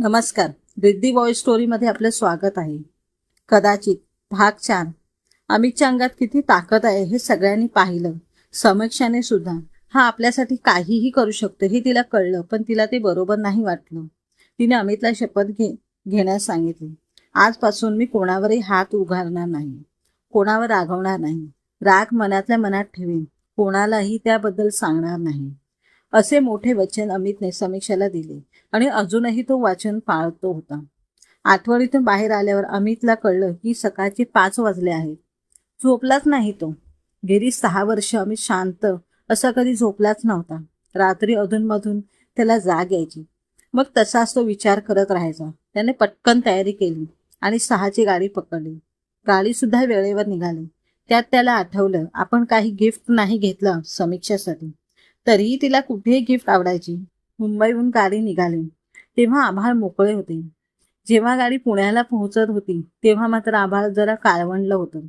नमस्कार. रिद्धी वॉइस स्टोरीमध्ये आपलं स्वागत आहे. कदाचित भाग चार. अमितच्या अंगात किती ताकद आहे हे सगळ्यांनी पाहिलं. समीक्षाने सुद्धा. हा आपल्यासाठी काहीही करू शकतो हे तिला कळलं पण तिला ते बरोबर नाही वाटलं. तिने अमितला शपथ घे घेण्यास सांगितली. आजपासून मी कोणावरही हात उघारणार नाही. कोणावर रागवणार नाही. राग मनातल्या मनात ठेवेन. कोणालाही त्याबद्दल सांगणार नाही. असे मोठे वचन अमितने समीक्षाला दिले आणि अजूनही तो वाचन पाळतो होता. आठवडीतून बाहेर आल्यावर अमितला कळलं की सकाळचे पाच वाजले आहेत. झोपलाच नाही तो. गेली सहा वर्ष अमित शांत असा कधी झोपलाच नव्हता. रात्री अधूनमधून त्याला जाग यायची. मग तसाच तो विचार करत राहायचा. त्याने पटकन तयारी केली आणि सहाची गाडी पकडली. गाडी सुद्धा वेळेवर निघाली. त्यात त्याला आठवलं आपण काही गिफ्ट नाही घेतलं समीक्षेसाठी. तरीही तिला कुठेही गिफ्ट आवडायची. मुंबईहून गाडी निघाली. तेव्हा आभाळ मोकळे होते. जेव्हा गाडी पुण्याला पोहोचत होती तेव्हा मात्र आभाळ जरा काळवंडलं होतं.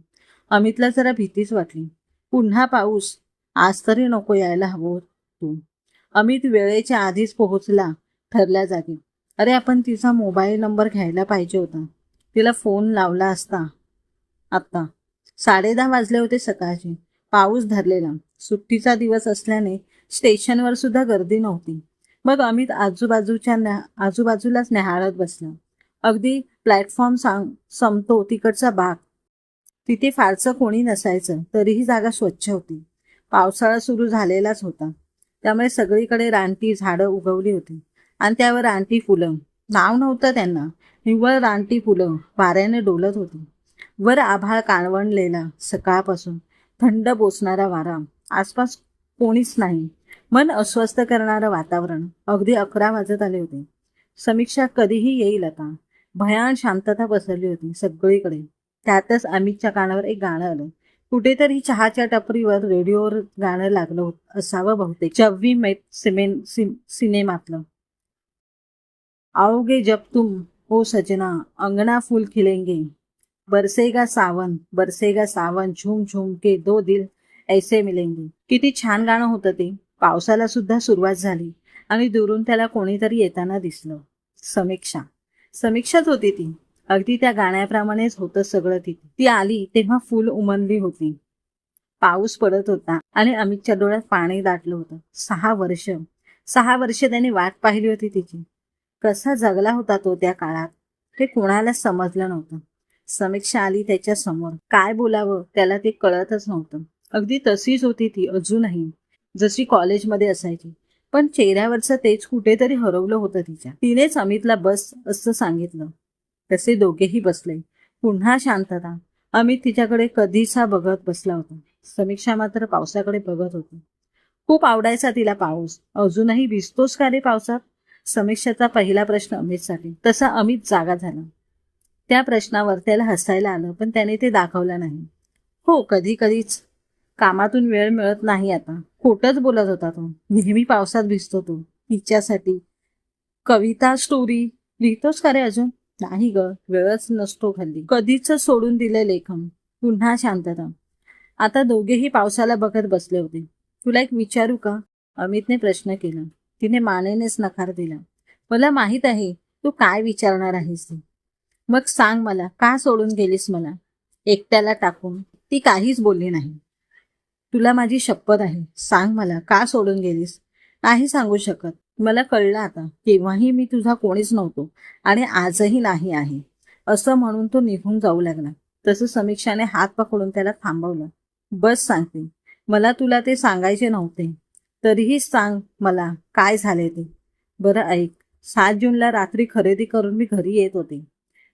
अमितला जरा भीतीच वाटली. पुन्हा पाऊस. आज तरी नको यायला हवं तू अमित वेळेच्या आधीच पोहोचला ठरल्या जागी. अरे आपण तिचा मोबाईल नंबर घ्यायला पाहिजे होता. तिला फोन लावला असता. आत्ता. साडे दहा वाजले होते सकाळचे. पाऊस धरलेला. सुट्टीचा दिवस असल्याने स्टेशनवर सुद्धा गर्दी नव्हती. मग अमित आजूबाजूच्या न्या आजूबाजूलाच न्याहाळत बसला. अगदी प्लॅटफॉर्म सांग संपतो तिकडचा बाग तिथे फारसं कोणी नसायचं तरीही जागा स्वच्छ होती. पावसाळा सुरू झालेलाच होता. त्यामुळे सगळीकडे रानटी झाडं उगवली होती. आणि त्यावर रानटी फुलं. नाव नव्हतं त्यांना. निव्वळ रानटी फुलं वाऱ्याने डोलत होती. वर आभाळ काळवणलेला सकाळपासून. थंड बोसणारा वारा. आसपास कोणीच नाही. मन अस्वस्थ करणारं वातावरण अगदी अकरा वाजत आले होते. समीक्षा कधीही येईल आता. भयान शांतता पसरली होती सगळीकडे. त्यातच अमितच्या कानावर एक गाणं आलं. कुठेतरी चहाच्या टपरीवर रेडिओवर गाणं लागलं असावं बहुतेक. चव्वी मेट सिमेन सिन सिनेमातलं. आओगे जब तुम हो सजना अंगणा फूल खिलेंगे. बरसेगा सावन बरसेगा सावन झुम झुम के दो दिल ऐसे मिलेंगे. किती छान गाणं होतं ते. पावसाला सुद्धा सुरुवात झाली आणि दुरून त्याला कोणीतरी येताना दिसलं. समीक्षा. समीक्षाच होती ती. अगदी त्या गाण्याप्रमाणेच होतं सगळं तिथे. ती आली तेव्हा फुल उमलली होती. पाऊस पडत होता आणि अमितच्या डोळ्यात पाणी दाटलं होतं. सहा वर्ष. सहा वर्ष त्याने वाट पाहिली होती तिची. कसा जगला होता तो त्या काळात? ते कोणाला समजलं नव्हतं. समीक्षा आली त्याच्यासमोर काय बोलावं त्याला ते कळतच नव्हतं. अगदी तशीच होती ती अजूनही. जशी कॉलेजमध्ये असायची. पण चेहऱ्यावरचं तेच कुठेतरी हरवलं होतं तिच्या. तिनेच अमितला बस असं सांगितलं. तसे दोघेही बसले. पुन्हा शांतता. अमित तिच्याकडे कधीचा बघत बसला होता. समीक्षा मात्र पावसाकडे बघत होती. खूप आवडायचा तिला पाऊस. अजूनही भिजतोच का रे पावसात? समीक्षाचा पहिला प्रश्न अमितसाठी. तसा अमित जागा झाला. त्या प्रश्नावर त्याला हसायला आलं पण त्याने ते दाखवलं नाही. हो कधी कधीच कामातून वेळ मिळत नाही आता. खोटच बोलत होता तो. नेहमी पावसात भिजतो तो. तिच्यासाठी कविता स्टोरी लिहितोस का रे अजून? नाही ग वेळच नसतो खाली. कधीच सोडून दिले लेखन. पुन्हा शांतता. आता दोघेही पावसाला बघत बसले होते. तुला एक विचारू का? अमितने प्रश्न केला. तिने मानेनेच नकार दिला. मला माहीत आहे तू काय विचारणार आहेस? ते मग सांग मला का सोडून गेलीस मला? एकट्याला टाकून. ती काहीच बोलली नाही. तुला माझी शपथ आहे. सांग मला का सोडून गेलीस? नाही सांगू शकत. मला कळलं आता. केव्हाही मी तुझा कोणीच नव्हतो आणि आजही नाही आहे. असं म्हणून तो निघून जाऊ लागला. तसं समीक्षाने हात पकडून त्याला थांबवलं. बस सांगते. मला तुला ते सांगायचे नव्हते. तरीही सांग मला काय झाले ते? बरं ऐक. सात जूनला रात्री खरेदी करून मी घरी येत होते.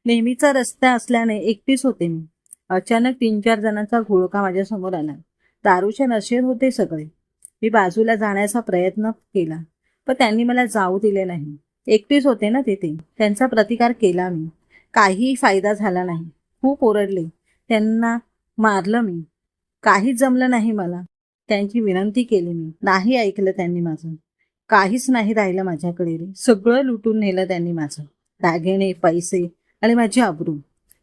नेहमीचा रस्ता असल्याने एकटीच होते मी. अचानक तीन चार जणांचा घोळका माझ्यासमोर आला. दारूच्या नशेत होते सगळे. मी बाजूला जाण्याचा प्रयत्न केला पण त्यांनी मला जाऊ दिले नाही. एकटीच होते ना तिथे. त्यांचा प्रतिकार केला मी. काहीही फायदा झाला नाही. खूप ओरडले. त्यांना मारलं मी. काहीच जमलं नाही मला. त्यांची विनंती केली मी. नाही ऐकलं त्यांनी माझं. काहीच नाही राहिलं माझ्याकडे. सगळं लुटून नेलं त्यांनी माझं. दागिने पैसे आणि माझी अब्रू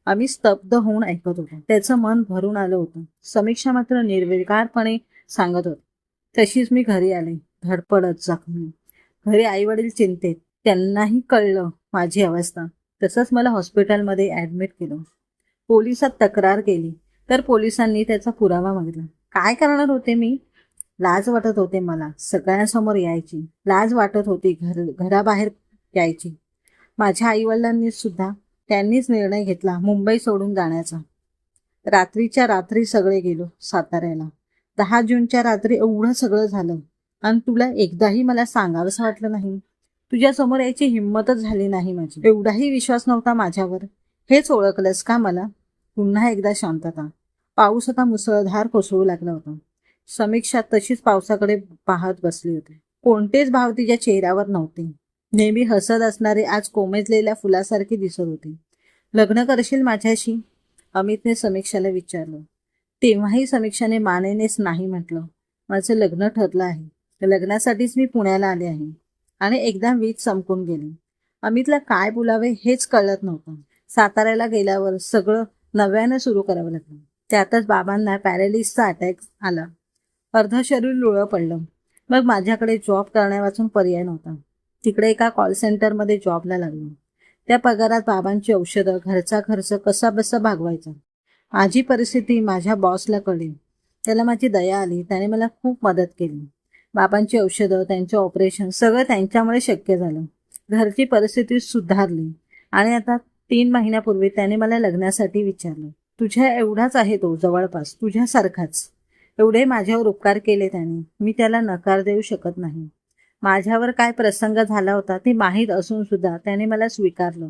आम्ही स्तब्ध होऊन ऐकत होतो. त्याचं मन भरून आलं होतं. समीक्षा मात्र निर्विकारपणे सांगत होती. तशीच मी घरी आले. धडपडत जखमी. घरी आई वडील चिंतेत. त्यांनाही कळलं माझी अवस्था. तसंच मला हॉस्पिटलमध्ये ॲडमिट केलं. पोलिसात तक्रार केली. तर पोलिसांनी त्याचा पुरावा मागितला. काय करणार होते मी? लाज वाटत होते मला. सगळ्यांसमोर यायची. लाज वाटत होती. घर घराबाहेर यायची. माझ्या आईवडिलांनी सुद्धा त्यांनीच निर्णय घेतला मुंबई सोडून जाण्याचा. रात्रीच्या रात्री सगळे गेलो साताऱ्याला. दहा जूनच्या रात्री एवढं सगळं झालं. आणि तुला एकदाही मला सांगावंसं वाटलं नाही. तुझ्या समोर यायची हिंमतच झाली नाही माझी. एवढाही विश्वास नव्हता माझ्यावर. हेच ओळखलंस का मला? पुन्हा एकदा शांतता. पाऊस आता मुसळधार कोसळू लागला होता. समीक्षा तशीच पावसाकडे पाहत बसली होती. कोणतेच भाव तिच्या चेहऱ्यावर नव्हते. नेहमी हसत असणारे आज कोमेजलेल्या फुलासारखी दिसत होती. लग्न करशील माझ्याशी? अमितने समीक्षाला विचारलं. तेव्हाही समीक्षाने मानेनेच नाही म्हटलं. माझं लग्न ठरलं आहे. लग्नासाठीच मी पुण्याला आले आहे. आणि एकदा वीज संपून गेली. अमितला काय बोलावे हेच कळत नव्हतं. साताऱ्याला गेल्यावर सगळं नव्यानं सुरू करावं लागलं. त्यातच बाबांना पॅरालिसचा अटॅक आला. अर्ध शरीर लुळं पडलं. मग माझ्याकडे जॉब करण्यावाचून पर्याय नव्हता. तिकडे एका कॉल सेंटरमध्ये जॉबला लागलो. त्या पगारात बाबांची औषधं घरचा खर्च कसा बसा भागवायचा. माझी परिस्थिती माझ्या बॉसला कळली. त्याला माझी दया आली. त्याने मला खूप मदत केली. बाबांची औषधं त्यांचे ऑपरेशन सगळं त्यांच्यामुळे शक्य झालं. घरची परिस्थिती सुधारली. आणि आता तीन महिन्यापूर्वी त्याने मला लग्नासाठी विचारलं तुझ्या एवढाच आहे तो जवळपास तुझ्यासारखाच. एवढे माझ्यावर उपकार केले त्याने. मी त्याला नकार देऊ शकत नाही. माझ्यावर काय प्रसंग झाला होता ते माहीत असून सुद्धा त्याने मला स्वीकारलं.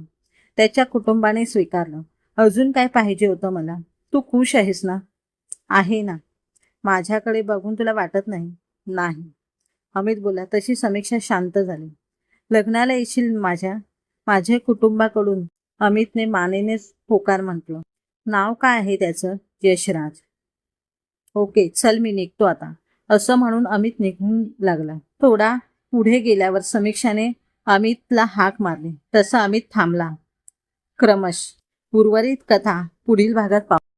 त्याच्या कुटुंबाने स्वीकारलं. अजून काय पाहिजे होतं मला? तू खुश आहेस ना? आहे ना. माझ्याकडे बघून तुला वाटत नाही? नाही. अमित बोला तशी समीक्षा शांत झाली. लग्नाला येशील माझ्या? माझ्या कुटुंबाकडून अमितने मानेनेच होकार म्हटलं. नाव काय आहे त्याचं? यशराज. ओके चल मी निघतो आता. असं म्हणून अमित निघून लागला. थोडा पुढे गेल्यावर समीक्षाने अमितला हाक मारली. तसा अमित थांबला. क्रमश. उर्वरित कथा पुढील भागात पाहू.